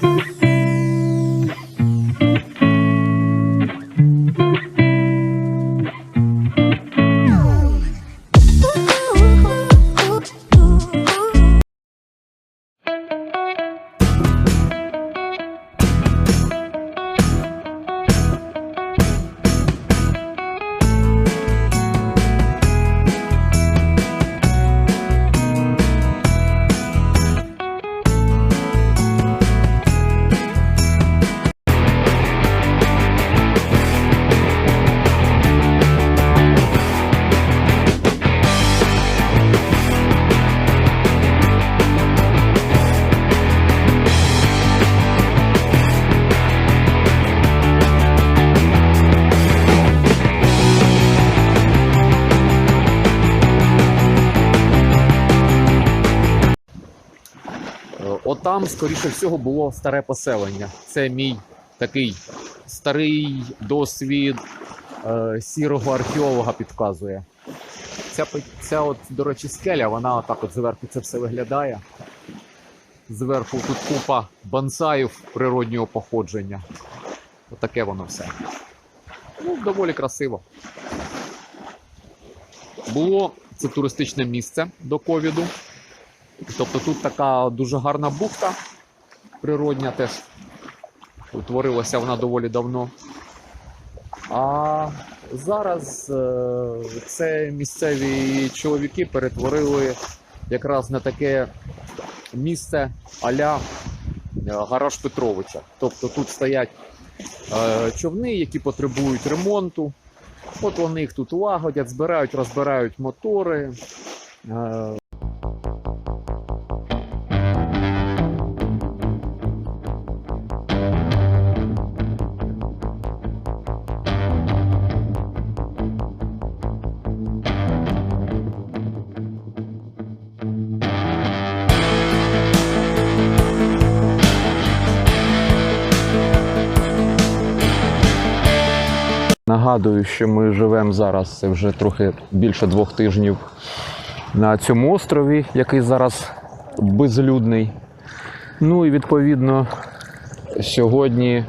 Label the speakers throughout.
Speaker 1: Thank you. Отам, скоріше всього, було старе поселення. Це мій такий старий досвід е, сірого археолога підказує. Ця, ця от, до речі, скеля, вона отак от зверху це все виглядає. Зверху тут купа бонсаїв природнього походження. Отаке воно все. Ну, доволі красиво. Було це туристичне місце до ковіду. Тобто тут така дуже гарна бухта природня теж утворилася вона доволі давно. А зараз е, це місцеві чоловіки перетворили якраз на таке місце аля е, гараж Петровича. Тобто тут стоять е, човни, які потребують ремонту. От вони їх тут лагодять, збирають, розбирають мотори.
Speaker 2: Нагадую, що ми живемо зараз це вже трохи більше двох тижнів на цьому острові, який зараз безлюдний. Ну і відповідно сьогодні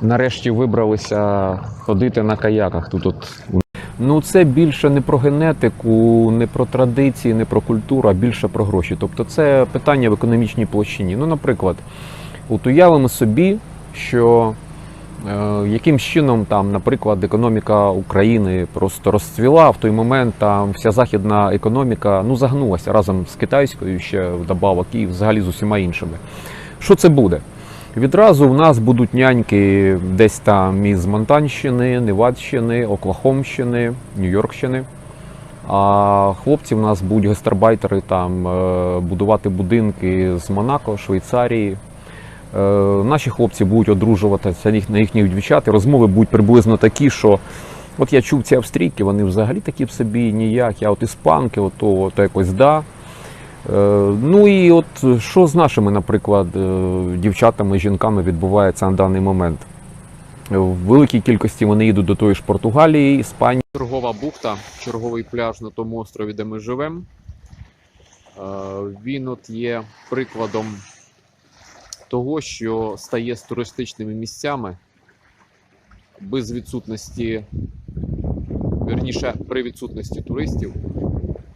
Speaker 2: нарешті вибралися ходити на каяках. Тут от Ну, це більше не про генетику, не про традиції, не про культуру, а більше про гроші. Тобто це питання в економічній площині. Ну, наприклад, от уявимо собі, що яким чином там, наприклад, економіка України просто розцвіла в той момент там вся західна економіка ну, загнулася разом з китайською ще вдобавок і взагалі з усіма іншими. Що це буде? Відразу в нас будуть няньки десь там із Монтанщини, Невадщини, Оклахомщини, Нью-Йоркщини. А хлопці в нас будуть гастарбайтери там е, будувати будинки з Монако, Швейцарії. Е, Наші хлопці будуть одружуватися на їхніх дівчат. і Розмови будуть приблизно такі, що от я чув ці австрійки, вони взагалі такі в собі ніякі, а от іспанки, ото, то якось да. Е, Ну і от що з нашими, наприклад, е, дівчатами, жінками відбувається на даний момент? В великій кількості вони їдуть до тої ж Португалії, Іспанії.
Speaker 1: Чергова бухта, черговий пляж на тому острові, де ми живемо. Він от є прикладом того, що стає з туристичними місцями без відсутності, вірніше, при відсутності туристів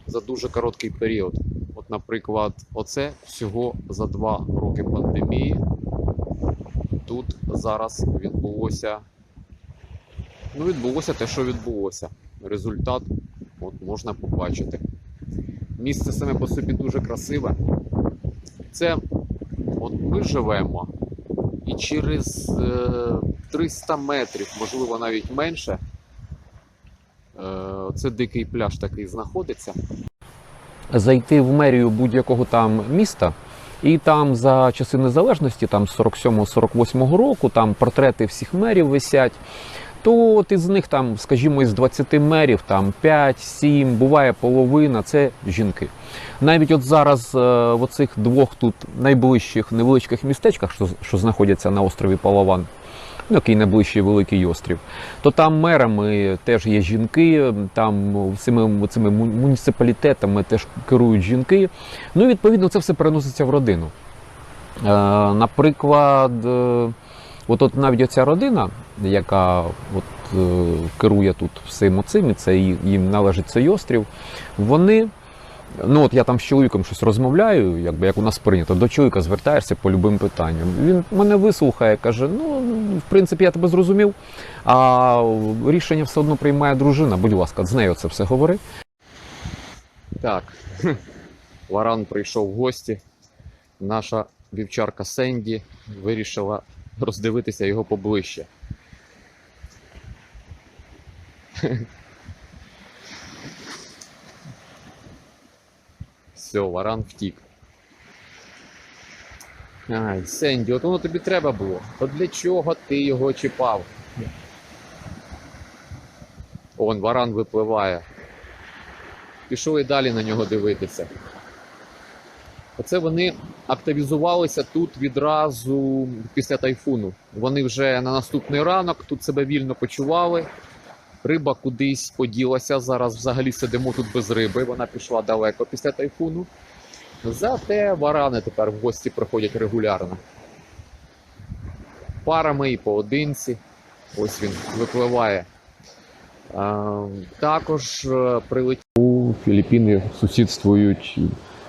Speaker 1: за дуже короткий період. От, наприклад, оце всього за два роки пандемії. Тут зараз відбулося Ну, відбулося те, що відбулося. Результат от, можна побачити. Місце саме по собі дуже красиве. Це от ми живемо, і через е, 300 метрів, можливо, навіть менше, е, це дикий пляж такий знаходиться.
Speaker 2: зайти в мерію будь-якого там міста, і там за часи незалежності, там з 47-48 року, там портрети всіх мерів висять. То от із них там, скажімо, із 20 мерів, там 5-7, буває половина, це жінки. Навіть от зараз е, в оцих двох тут найближчих невеличких містечках, що, що знаходяться на острові Палаван, ну, який найближчий великий острів, то там мерами теж є жінки, там цими, цими муніципалітетами теж керують жінки. Ну відповідно це все переноситься в родину.
Speaker 3: Е, Наприклад, е, от, от навіть оця родина, яка от, е, керує тут всім оцим, і це їм належить цей острів, вони. Ну, от я там з чоловіком щось розмовляю, якби як у нас прийнято, до чоловіка звертаєшся по любим питанням. Він мене вислухає, каже: ну, в принципі, я тебе зрозумів, а рішення все одно приймає дружина. Будь ласка, з нею це все говори.
Speaker 2: Так, Варан прийшов в гості. Наша вівчарка Сенді вирішила роздивитися його поближче. Все, Варан втік. Ай, Сенді, от воно тобі треба було. От для чого ти його чіпав? Он Варан випливає. Пішов і далі на нього дивитися. Оце вони активізувалися тут відразу після тайфуну. Вони вже на наступний ранок тут себе вільно почували. Риба кудись поділася. Зараз взагалі сидимо тут без риби. Вона пішла далеко після тайфуну. Зате варани тепер в гості приходять регулярно. Парами і поодинці. Ось він випливає. А, також е, прилетів Філіппіни сусідствують.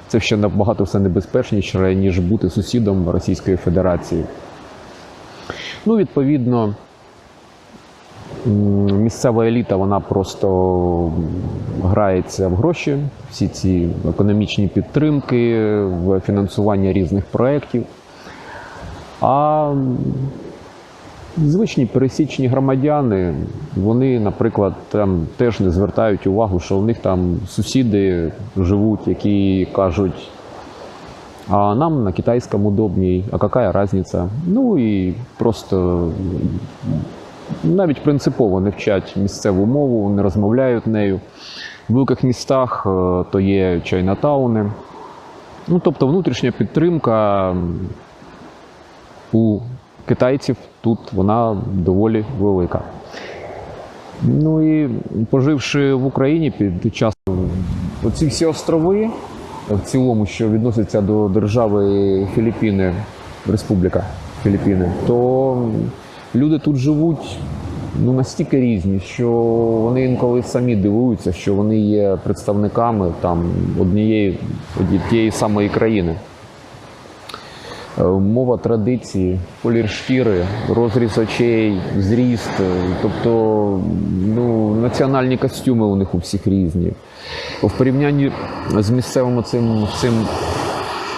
Speaker 2: Це ще набагато все небезпечніше, ніж бути сусідом Російської Федерації. Ну, відповідно, місцева еліта вона просто грається в гроші, всі ці економічні підтримки, в фінансування різних проєктів. А звичні пересічні громадяни, вони, наприклад, там теж не звертають увагу, що в них там сусіди живуть, які кажуть, а нам на китайському удобній, а яка різниця? Ну і просто навіть принципово не вчать місцеву мову, не розмовляють нею. В великих містах е, то є чайнатауни. Ну, тобто внутрішня підтримка у китайців тут вона доволі велика. Ну і поживши в Україні під час оці всі острови, в цілому, що відносяться до держави Філіппіни, Республіка Філіппіни, то люди тут живуть ну, настільки різні, що вони інколи самі дивуються, що вони є представниками там однієї, тієї самої країни. Е, Мова традиції, колір шкіри, розріз очей, зріст. е, Тобто ну, національні костюми у них у всіх різні. В порівнянні з місцевим цим, цим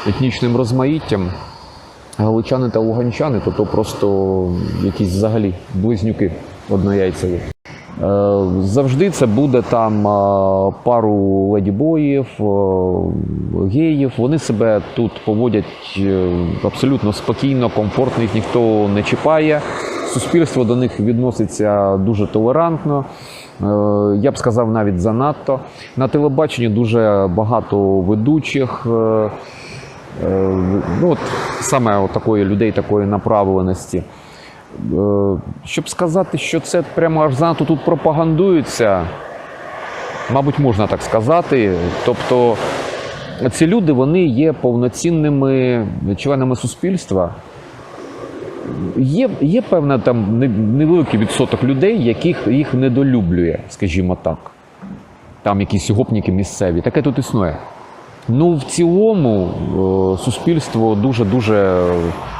Speaker 2: етнічним розмаїттям, галичани та луганчани, то, то просто якісь взагалі близнюки однояйцеві. Е, Завжди це буде там е, пару ледібоїв, е, геїв. Вони себе тут поводять абсолютно спокійно, комфортно, їх ніхто не чіпає. Суспільство до них відноситься дуже толерантно. Я б сказав, навіть занадто. На телебаченні дуже багато ведучих. Ну, от саме такої людей такої направленості. Е, Щоб сказати, що це прямо аж занадто тут пропагандується, мабуть, можна так сказати. Тобто ці люди вони є повноцінними членами суспільства. Є, є певна там невеликий відсоток людей, яких їх недолюблює, скажімо так. Там якісь гопніки місцеві. Таке тут існує. Ну, в цілому, е, суспільство дуже-дуже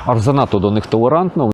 Speaker 2: аж занадто до них толерантно.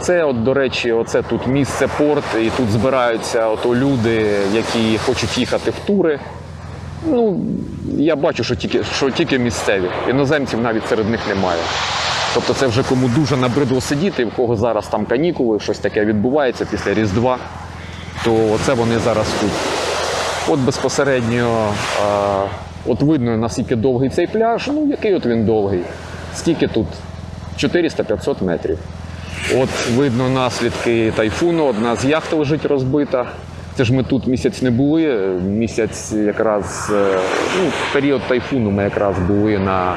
Speaker 2: Оце, от, до речі, оце тут місце порт, і тут збираються ото люди, які хочуть їхати в тури. Ну, я бачу, що тільки, що тільки місцеві. Іноземців навіть серед них немає. Тобто це вже кому дуже набридло сидіти, в кого зараз там канікули, щось таке відбувається після Різдва, то це вони зараз тут. От безпосередньо, а, от видно, наскільки довгий цей пляж. Ну, який от він довгий? Скільки тут? 400-500 метрів. От видно наслідки тайфуну. Одна з яхт лежить розбита. Це ж ми тут місяць не були. Місяць якраз е, ну, в період тайфуну ми якраз були на,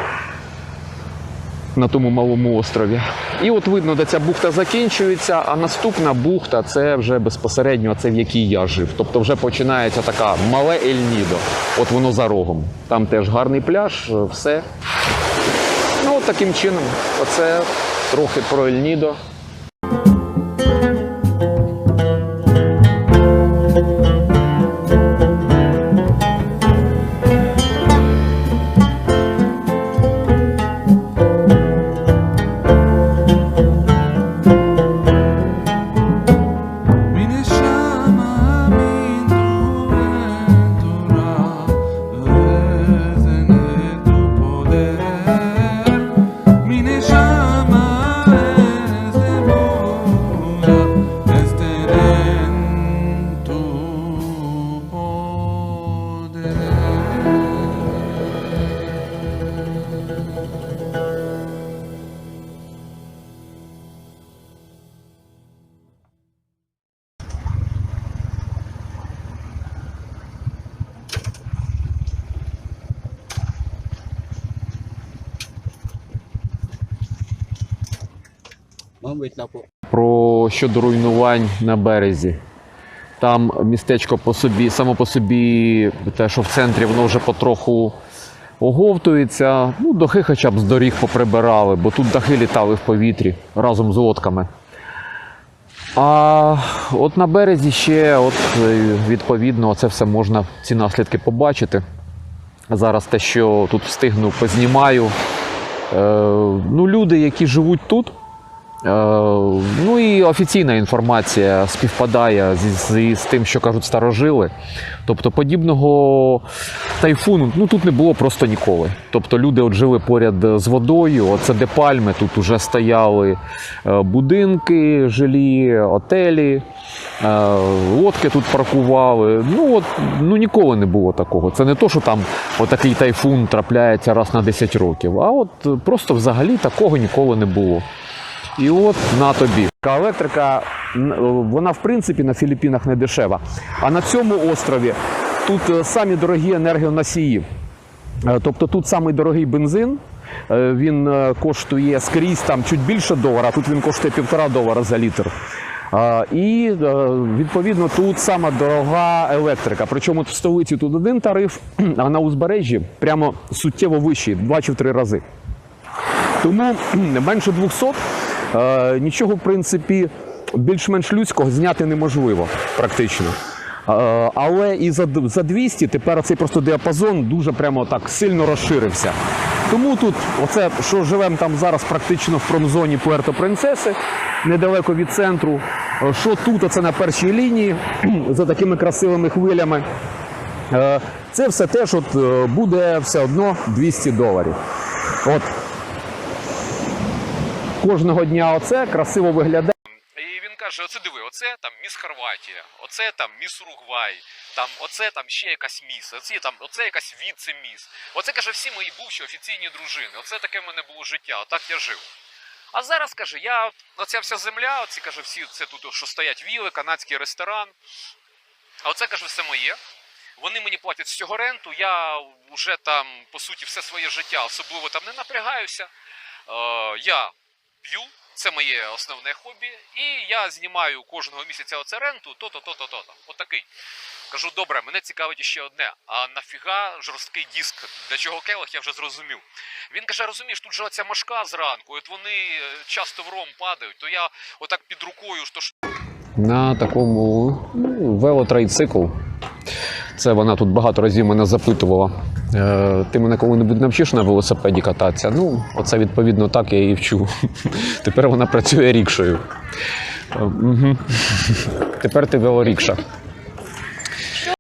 Speaker 2: на тому малому острові. І от видно, де ця бухта закінчується, а наступна бухта це вже безпосередньо це в якій я жив. Тобто вже починається така мале Ель-Нідо. От воно за рогом. Там теж гарний пляж, е, все. Ну, от таким чином, оце трохи про Ель-Нідо. Про щодо руйнувань на березі. Там містечко по собі, само по собі, те, що в центрі воно вже потроху оговтується. Ну, дахи хоча б з доріг поприбирали, бо тут дахи літали в повітрі разом з лодками. А от на березі ще, от, е, відповідно, це все можна, ці наслідки побачити. Зараз те, що тут встигну, познімаю. Е, ну, люди, які живуть тут, Ну і офіційна інформація співпадає з, з, з тим, що кажуть старожили. Тобто подібного тайфуну ну, тут не було просто ніколи. Тобто люди от жили поряд з водою, оце де пальми, тут вже стояли е, будинки, жилі, отелі, е, лодки тут паркували. Ну, от, ну ніколи не було такого. Це не то, що там отакий тайфун трапляється раз на 10 років, а от е, просто взагалі такого ніколи не було. І от на тобі. Електрика, вона в принципі на Філіппінах не дешева. А на цьому острові тут е, самі дорогі енергоносії. Е, Тобто тут самий дорогий бензин. Е, Він е, коштує скрізь там чуть більше долара, тут він коштує півтора долара за літр. І е, відповідно тут сама дорога електрика. Причому в столиці тут один тариф, а на узбережжі прямо суттєво вищий, два чи в три рази. Тому менше 200 е, нічого, в принципі, більш-менш людського зняти неможливо практично. Е, але і за, 200 тепер цей просто діапазон дуже прямо так сильно розширився. Тому тут, оце, що живемо там зараз практично в промзоні Пуерто Принцеси, недалеко від центру. Е, Що тут, оце на першій лінії, за такими красивими хвилями. Е, Це все теж от е, буде все одно 200 доларів. От кожного дня оце красиво виглядає.
Speaker 4: І він каже: оце диви, оце там міс Хорватія, оце там міс Уругвай, там оце там ще якась міс, оці там, оце якась віце-міс. Оце каже, всі мої бувші офіційні дружини. Оце таке в мене було життя, отак я жив. А зараз каже, я оця вся земля, оці каже, всі це тут, що стоять віли, канадський ресторан. А оце каже, все моє. Вони мені платять з цього ренту. Я вже там, по суті, все своє життя особливо там не напрягаюся. Е, я п'ю, це моє основне хобі, і я знімаю кожного місяця оце ренту, то-то, то-то, то-то. Отакий. Кажу, добре, мене цікавить ще одне. А нафіга жорсткий диск? Для чого келих, я вже зрозумів. Він каже: розумієш, тут же оця мошка зранку, от вони е, часто в ром падають, то я отак під рукою, то ж
Speaker 2: На такому ну, велотрейцикл. Це вона тут багато разів мене запитувала. Е, Ти мене коли-небудь навчиш на велосипеді кататися? Ну, оце відповідно так я її вчу. Тепер вона працює рікшою. Угу. Тепер ти велорікша.